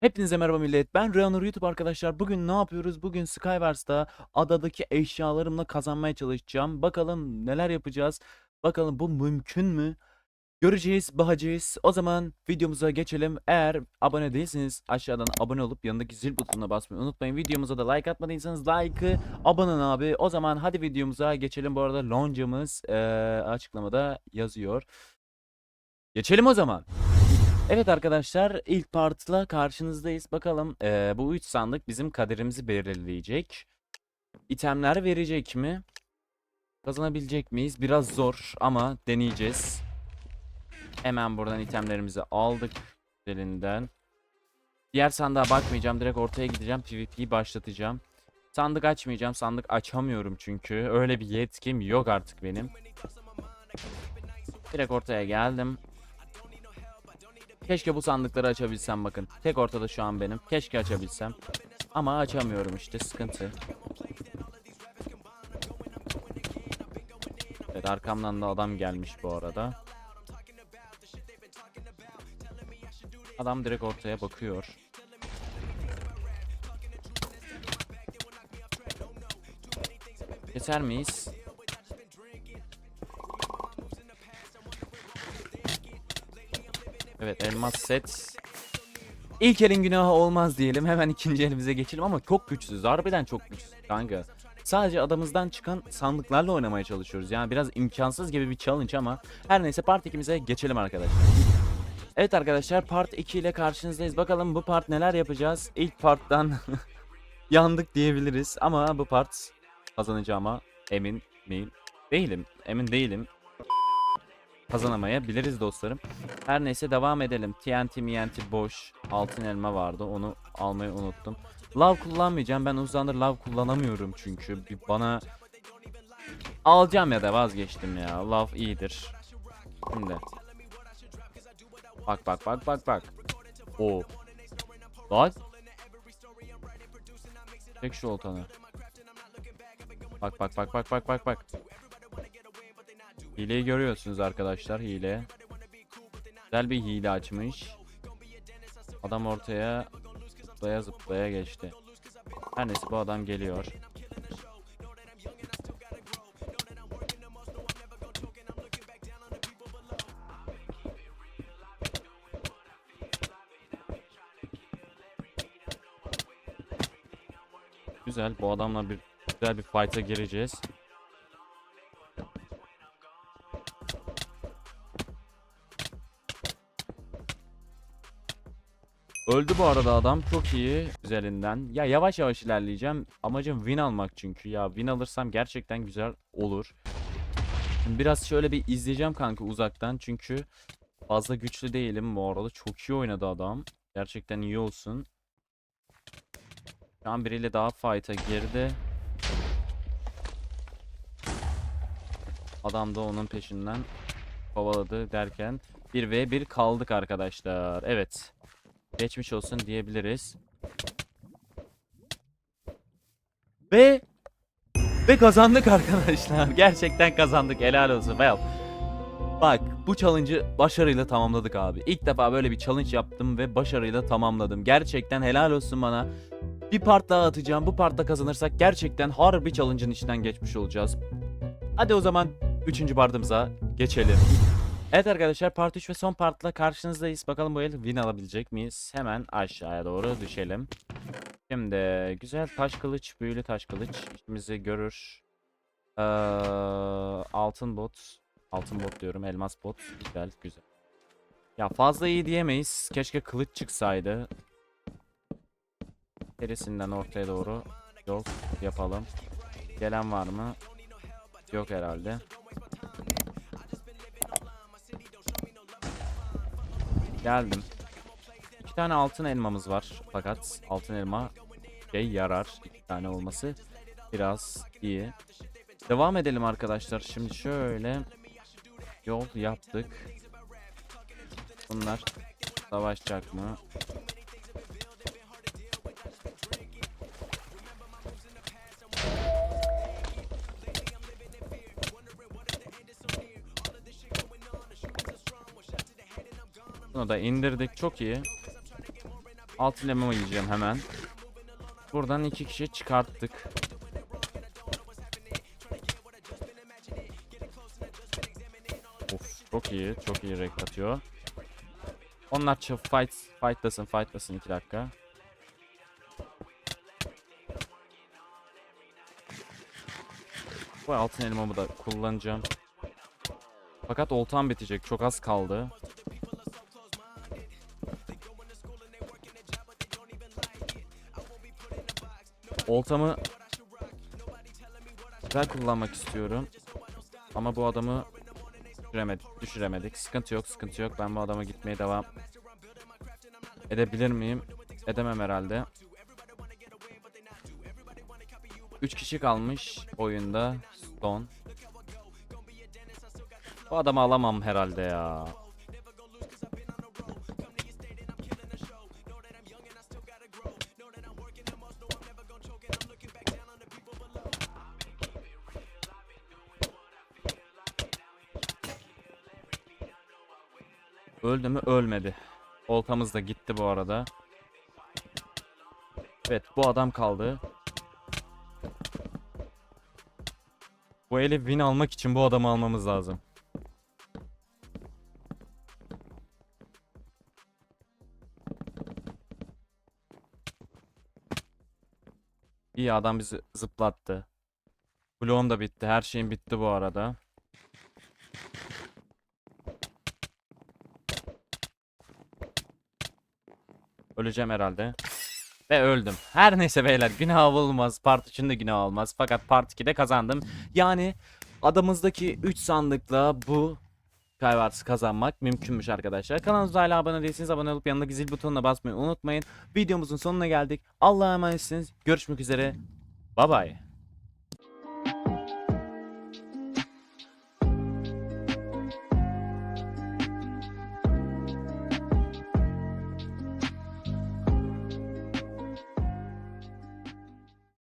Hepinize merhaba millet. Ben Reanur YouTube arkadaşlar. Bugün ne yapıyoruz? Bugün Skywars'ta adadaki eşyalarımla kazanmaya çalışacağım. Bakalım neler yapacağız? Bakalım bu mümkün mü? Göreceğiz, bakacağız. O zaman videomuza geçelim. Eğer abone değilseniz aşağıdan abone olup yanındaki zil butonuna basmayı unutmayın. Videomuza da like atmadıysanız like'ı abone abi. O zaman hadi videomuza geçelim. Bu arada loncamız eee, açıklamada yazıyor. Geçelim o zaman. Evet arkadaşlar ilk partla karşınızdayız. Bakalım eee, bu 3 sandık bizim kaderimizi belirleyecek. İtemler verecek mi? Kazanabilecek miyiz? Biraz zor ama deneyeceğiz. Hemen buradan itemlerimizi aldık elinden. Diğer sandığa bakmayacağım. Direkt ortaya gideceğim. PvP'yi başlatacağım. Sandık açmayacağım. Sandık açamıyorum çünkü. Öyle bir yetkim yok artık benim. Direkt ortaya geldim. Keşke bu sandıkları açabilsem bakın. Tek ortada şu an benim. Keşke açabilsem. Ama açamıyorum işte sıkıntı. Evet arkamdan da adam gelmiş bu arada. Adam direkt ortaya bakıyor. Keser miyiz? Evet elmas set. İlk elin günahı olmaz diyelim. Hemen ikinci elimize geçelim ama çok güçsüz. Harbiden çok güçsüz kanka. Sadece adamızdan çıkan sandıklarla oynamaya çalışıyoruz. Yani biraz imkansız gibi bir challenge ama her neyse part 2'mize geçelim arkadaşlar. Evet arkadaşlar part 2 ile karşınızdayız. Bakalım bu part neler yapacağız? İlk parttan yandık diyebiliriz ama bu part kazanacağıma emin miyim? Değilim. Emin değilim kazanamayabiliriz dostlarım. Her neyse devam edelim. TNT MNT boş. Altın elma vardı. Onu almayı unuttum. Lav kullanmayacağım. Ben uzandır lav kullanamıyorum çünkü. Bir bana alacağım ya da vazgeçtim ya. Lav iyidir. Şimdi. Bak bak bak bak bak. O. Bak. Çek şu oltanı. Bak bak bak bak bak bak bak. Hileyi görüyorsunuz arkadaşlar hile. Güzel bir hile açmış. Adam ortaya zıplaya zıplaya geçti. Her neyse bu adam geliyor. Güzel bu adamla bir güzel bir fight'a gireceğiz. Öldü bu arada adam. Çok iyi. Güzelinden. Ya yavaş yavaş ilerleyeceğim. Amacım win almak çünkü. Ya win alırsam gerçekten güzel olur. Şimdi biraz şöyle bir izleyeceğim kanka uzaktan. Çünkü fazla güçlü değilim bu arada. Çok iyi oynadı adam. Gerçekten iyi olsun. Şu an biriyle daha fight'a girdi. Adam da onun peşinden kovaladı derken 1v1 kaldık arkadaşlar. Evet. Geçmiş olsun diyebiliriz. Ve ve kazandık arkadaşlar. Gerçekten kazandık. Helal olsun. Well. Bak bu challenge'ı başarıyla tamamladık abi. İlk defa böyle bir challenge yaptım ve başarıyla tamamladım. Gerçekten helal olsun bana. Bir part daha atacağım. Bu partta kazanırsak gerçekten harbi challenge'ın içinden geçmiş olacağız. Hadi o zaman 3. partımıza geçelim. Evet arkadaşlar part 3 ve son partla karşınızdayız. Bakalım bu el win alabilecek miyiz? Hemen aşağıya doğru düşelim. Şimdi güzel taş kılıç, büyülü taş kılıç işimizi görür. Ee, altın bot, altın bot diyorum, elmas bot. Güzel, güzel. Ya fazla iyi diyemeyiz. Keşke kılıç çıksaydı. Serisinden ortaya doğru yol yapalım. Gelen var mı? Yok herhalde. Geldim. İki tane altın elmamız var. Fakat altın elma şey yarar. İki tane olması biraz iyi. Devam edelim arkadaşlar. Şimdi şöyle yol yaptık. Bunlar savaşacak mı? Bunu da indirdik. Çok iyi. Altın elma yiyeceğim hemen. Buradan iki kişi çıkarttık. Of çok iyi. Çok iyi renk atıyor. Onlar fight fightlasın fightlasın 2 dakika. Bu altın elmamı da kullanacağım. Fakat oltam bitecek. Çok az kaldı. Oltamı güzel kullanmak istiyorum. Ama bu adamı düşüremedik, düşüremedik. Sıkıntı yok, sıkıntı yok. Ben bu adama gitmeye devam edebilir miyim? Edemem herhalde. 3 kişi kalmış oyunda. Stone. Bu adamı alamam herhalde ya. Öldü mü? Ölmedi. Oltamız da gitti bu arada. Evet bu adam kaldı. Bu eli win almak için bu adamı almamız lazım. İyi adam bizi zıplattı. Bloğum da bitti. Her şeyim bitti bu arada. Öleceğim herhalde. Ve öldüm. Her neyse beyler günah olmaz. Part 3'ün de günah olmaz. Fakat part 2'de kazandım. Yani adamızdaki 3 sandıkla bu Skywars'ı kazanmak mümkünmüş arkadaşlar. Kanalımıza hala abone değilseniz abone olup yanındaki zil butonuna basmayı unutmayın. Videomuzun sonuna geldik. Allah'a emanetsiniz. Görüşmek üzere. Bye bye.